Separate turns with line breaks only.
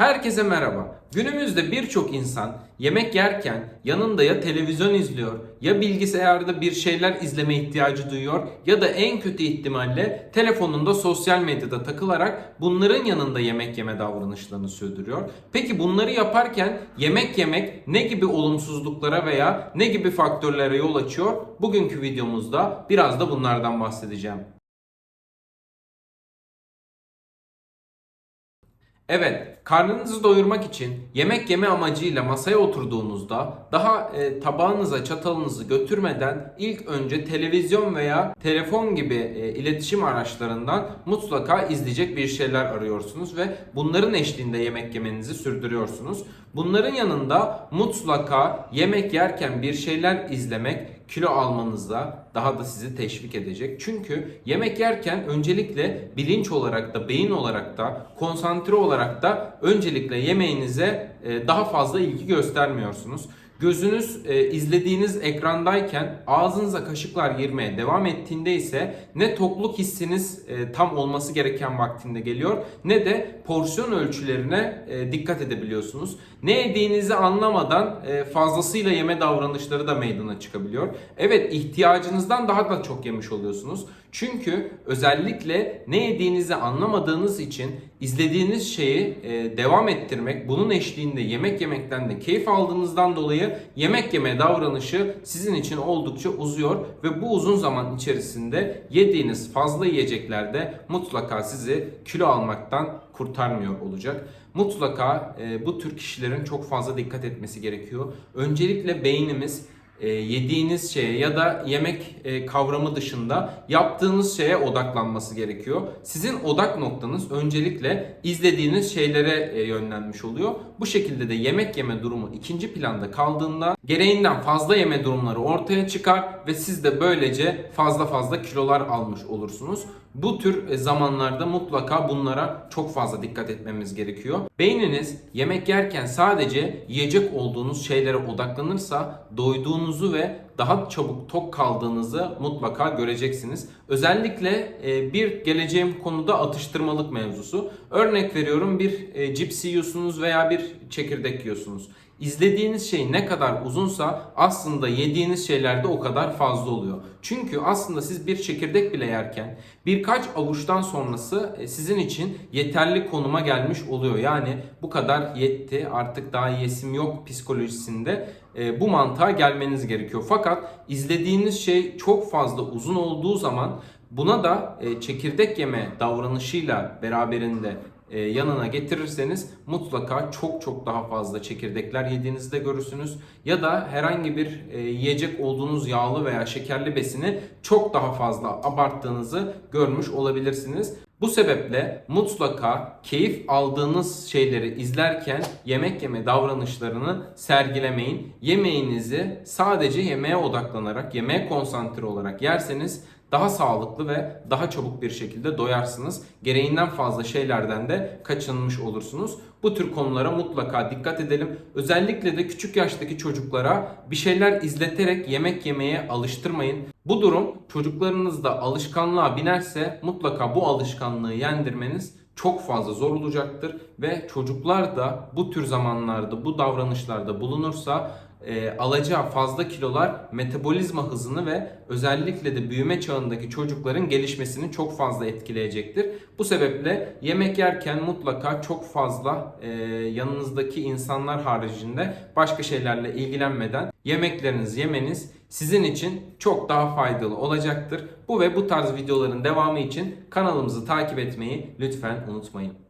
Herkese merhaba. Günümüzde birçok insan yemek yerken yanında ya televizyon izliyor ya bilgisayarda bir şeyler izleme ihtiyacı duyuyor ya da en kötü ihtimalle telefonunda sosyal medyada takılarak bunların yanında yemek yeme davranışlarını sürdürüyor. Peki bunları yaparken yemek yemek ne gibi olumsuzluklara veya ne gibi faktörlere yol açıyor? Bugünkü videomuzda biraz da bunlardan bahsedeceğim. Evet, karnınızı doyurmak için yemek yeme amacıyla masaya oturduğunuzda daha e, tabağınıza çatalınızı götürmeden ilk önce televizyon veya telefon gibi e, iletişim araçlarından mutlaka izleyecek bir şeyler arıyorsunuz ve bunların eşliğinde yemek yemenizi sürdürüyorsunuz. Bunların yanında mutlaka yemek yerken bir şeyler izlemek kilo almanıza daha da sizi teşvik edecek. Çünkü yemek yerken öncelikle bilinç olarak da beyin olarak da konsantre olarak da öncelikle yemeğinize e, daha fazla ilgi göstermiyorsunuz. Gözünüz e, izlediğiniz ekrandayken ağzınıza kaşıklar girmeye devam ettiğinde ise ne tokluk hissiniz e, tam olması gereken vaktinde geliyor ne de porsiyon ölçülerine e, dikkat edebiliyorsunuz. Ne yediğinizi anlamadan e, fazlasıyla yeme davranışları da meydana çıkabiliyor. Evet ihtiyacınızdan daha da çok yemiş oluyorsunuz. Çünkü özellikle ne yediğinizi anlamadığınız için izlediğiniz şeyi e, devam ettirmek, bunun eşliğinde yemek yemekten de keyif aldığınızdan dolayı yemek yeme davranışı sizin için oldukça uzuyor ve bu uzun zaman içerisinde yediğiniz fazla yiyeceklerde mutlaka sizi kilo almaktan kurtarmıyor olacak. Mutlaka e, bu tür kişilerin çok fazla dikkat etmesi gerekiyor. Öncelikle beynimiz yediğiniz şeye ya da yemek e, kavramı dışında yaptığınız şeye odaklanması gerekiyor. Sizin odak noktanız öncelikle izlediğiniz şeylere e, yönlenmiş oluyor. Bu şekilde de yemek yeme durumu ikinci planda kaldığında gereğinden fazla yeme durumları ortaya çıkar ve siz de böylece fazla fazla kilolar almış olursunuz. Bu tür e, zamanlarda mutlaka bunlara çok fazla dikkat etmemiz gerekiyor. Beyniniz yemek yerken sadece yiyecek olduğunuz şeylere odaklanırsa doyduğunuzu ve daha çabuk tok kaldığınızı mutlaka göreceksiniz. Özellikle e, bir geleceğim konuda atıştırmalık mevzusu. Örnek veriyorum bir e, cips yiyorsunuz veya bir çekirdek yiyorsunuz. İzlediğiniz şey ne kadar uzunsa aslında yediğiniz şeyler de o kadar fazla oluyor. Çünkü aslında siz bir çekirdek bile yerken birkaç avuçtan sonrası e, sizin için yeterli konuma gelmiş oluyor. Yani bu kadar yetti artık daha yesim yok psikolojisinde e, bu mantığa gelmeniz gerekiyor. Fakat izlediğiniz şey çok fazla uzun olduğu zaman buna da e, çekirdek yeme davranışıyla beraberinde e, yanına getirirseniz mutlaka çok çok daha fazla çekirdekler yediğinizde görürsünüz. Ya da herhangi bir e, yiyecek olduğunuz yağlı veya şekerli besini çok daha fazla abarttığınızı görmüş olabilirsiniz. Bu sebeple mutlaka keyif aldığınız şeyleri izlerken yemek yeme davranışlarını sergilemeyin. Yemeğinizi sadece yemeğe odaklanarak, yemeğe konsantre olarak yerseniz daha sağlıklı ve daha çabuk bir şekilde doyarsınız. Gereğinden fazla şeylerden de kaçınmış olursunuz. Bu tür konulara mutlaka dikkat edelim. Özellikle de küçük yaştaki çocuklara bir şeyler izleterek yemek yemeye alıştırmayın. Bu durum çocuklarınızda alışkanlığa binerse mutlaka bu alışkanlığı yendirmeniz çok fazla zor olacaktır ve çocuklar da bu tür zamanlarda bu davranışlarda bulunursa e, alacağı fazla kilolar metabolizma hızını ve özellikle de büyüme çağındaki çocukların gelişmesini çok fazla etkileyecektir. Bu sebeple yemek yerken mutlaka çok fazla e, yanınızdaki insanlar haricinde başka şeylerle ilgilenmeden yemeklerinizi yemeniz sizin için çok daha faydalı olacaktır. Bu ve bu tarz videoların devamı için kanalımızı takip etmeyi lütfen unutmayın.